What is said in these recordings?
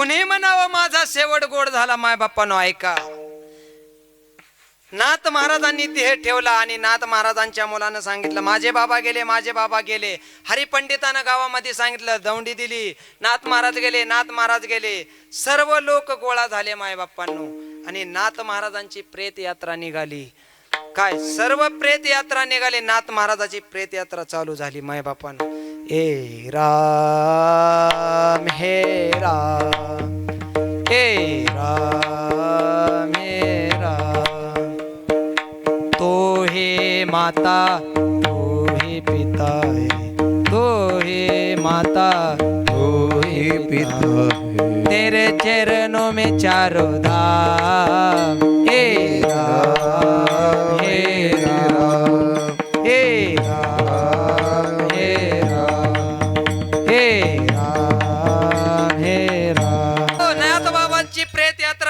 कुणी म्हणावं माझा शेवट गोड झाला माय बाप्पानो ऐका. नाथ महाराजांनी ते ठेवला आणि नाथ महाराजांच्या मुलानं सांगितलं माझे बाबा गेले माझे बाबा गेले. हरिपंडितानं गावामध्ये सांगितलं दौंडी दिली नाथ महाराज गेले नाथ महाराज गेले. सर्व लोक गोळा झाले माय बाप्पांनो. आणि नाथ महाराजांची प्रेत यात्रा निघाली. काय? सर्व प्रेत यात्रा निघाली नाथ महाराजाची प्रेत यात्रा चालू झाली माय बाप्पांनो. ए राम हे राम हे राम हे राम। तो हे माता तो हे पिता है। तो हे माता तो हे पिता तेरे चरणों में चारों धाम। हे राम हे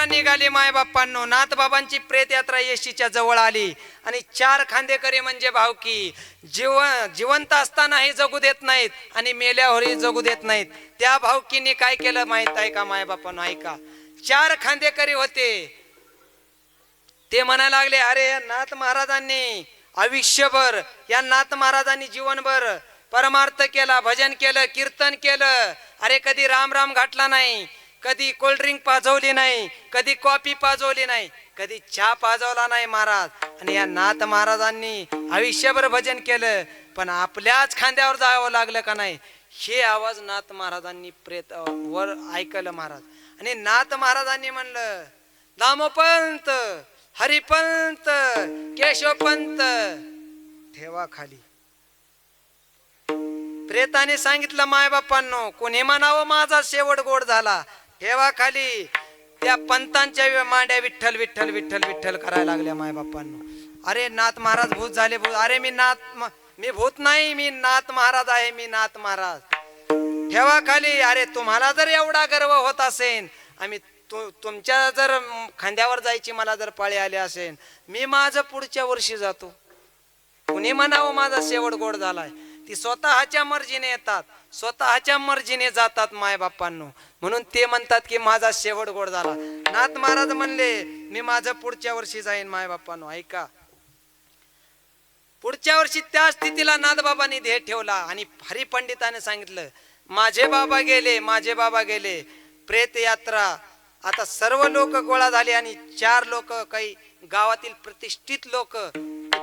यात्रा निघाली माय नाथबाबांची नाथ बाबांची प्रेत यात्रा येशीच्या जवळ आली. आणि चार खांदेकरी म्हणजे भावकी जीव जिवंत असतानाही जगू देत नाहीत आणि मेल्यावरही जगू देत नाहीत. त्या भावकीने काय केलं माहीत आहे का मायबाप्पांनो? ऐका. चार खांदेकरी होते. ते म्हणायला लागले अरे या नाथ महाराजांनी आयुष्यभर या नाथ महाराजांनी जीवनभर परमार्थ केला भजन केलं कीर्तन केलं. अरे कधी राम राम घाटला नाही. कधी कोल्ड्रिंक पाजवली नाही कधी कॉफी पाजवली नाही कधी चहा पाजवला नाही महाराज. आणि या नाथ महाराजांनी आयुष्यभर भजन केलं पण आपल्याच खांद्यावर जावं लागलं का नाही? हे आवाज नाथ महाराजांनी प्रेत वर ऐकलं महाराज. आणि नाथ महाराजांनी म्हणलं दामोपंत हरिपंत केशवपंत ठेवा खाली. प्रेताने सांगितलं माय बापांनो कोणी म्हणावं माझा शेवट गोड झाला? हेवा खाली. त्या पंतांच्या मांड्या विठ्ठल विठ्ठल विठ्ठल विठ्ठल करायला लागल्या माय बाप्पांना अरे नाथ महाराज भूत झाले भूत. अरे मी नाथ मी भूत नाही मी नाथ महाराज आहे मी नाथ महाराज. ठेवा खाली. अरे तुम्हाला जर एवढा गर्व होत असेल आम्ही तुमच्या जर खांद्यावर जायची मला जर पाळी आली असेल मी माझं पुढच्या वर्षी जातो. कुणी म्हणावं माझा शेवट गोड झालाय? ती स्वतःच्या मर्जीने येतात. स्वतःच्या मर्जीने जातात मायबापांनो. म्हणून ते म्हणतात की माझा शेवट गोड झाला. नाथ महाराज म्हणले मी माझं पुढच्या वर्षी जाईन मायबापांनो. ऐका. पुढच्या वर्षी त्या स्थितीला नाथबाबांनी ध्येय ठेवला आणि हरिपंडिताने सांगितलं माझे बाबा गेले माझे बाबा गेले. प्रेत यात्रा. आता सर्व लोक गोळा झाले आणि चार लोक काही गावातील प्रतिष्ठित लोक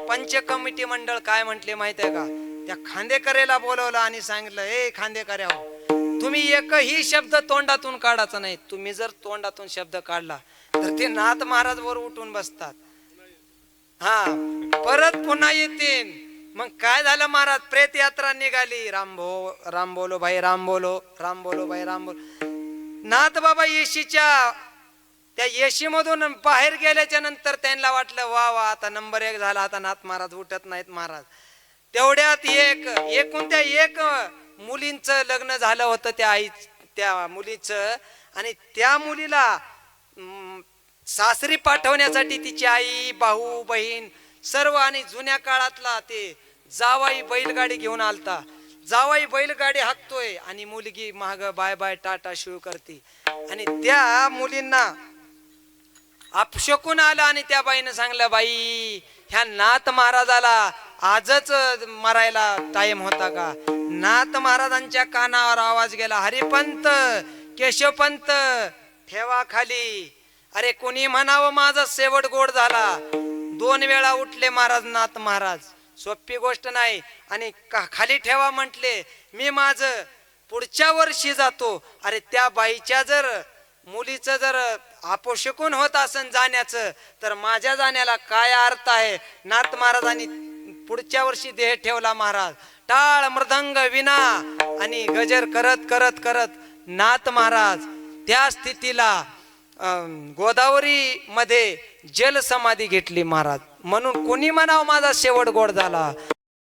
पंच कमिटी मंडळ काय म्हटले माहीत आहे का? त्या खांदेकरेला बोलवलं आणि सांगितलं ए खांदेकऱ्या हो, तुम्ही एकही शब्द तोंडातून काढायचा नाही. तुम्ही जर तोंडातून शब्द काढला तर ते नाथ महाराज वर उठून बसतात. हा परत पुन्हा येतील. मग काय झालं महाराज? प्रेत यात्रा निघाली. रामभो राम बोलो भाई राम बोलो राम बोलो भाई राम बोलो. नाथ बाबा येशीच्या त्या येशी मधून बाहेर गेल्याच्यानंतर त्यांना वाटलं वा वा आता नंबर एक झाला. आता नाथ महाराज उठत नाहीत महाराज. तेवढ्यात एक एकूण त्या एक मुलींचं लग्न झालं होतं त्या आई त्या मुलीचं. आणि त्या मुलीला सासरी पाठवण्यासाठी तिची आई भाऊ बहीण सर्व आणि जुन्या काळातला ते जावाई बैलगाडी घेऊन आलता. जावाई बैलगाडी हाकतोय आणि मुलगी महाग बाय बाय टाटा शिव करते. आणि त्या मुलींना अपशकून आलं आणि त्या बाईनं सांगलं बाई ह्या नाथ महाराजाला आजच मरायला टाइम होता का? नाथ महाराजांच्या कानावर आवाज गेला हरिपंत केशवपंत ठेवा खाली. अरे कोणी म्हणावं माझा शेवट गोड झाला. दोन वेळा उठले महाराज नाथ महाराज सोपी गोष्ट नाही. आणि का- खाली ठेवा म्हटले मी माझ पुढच्या वर्षी जातो. अरे त्या बाईच्या जर मुलीचं जर अपोषकून होत असन जाण्याचं तर माझ्या जाण्याला काय अर्थ आहे? नाथ महाराजांनी पुढच्या वर्षी देह ठेवला महाराज. टाळ मृदंग विना आणि गजर करत करत करत नाथ महाराज त्या स्थितीला गोदावरी मध्ये जल समाधी घेतली महाराज. म्हणून कोणी म्हणावं माझा शेवट गोड झाला?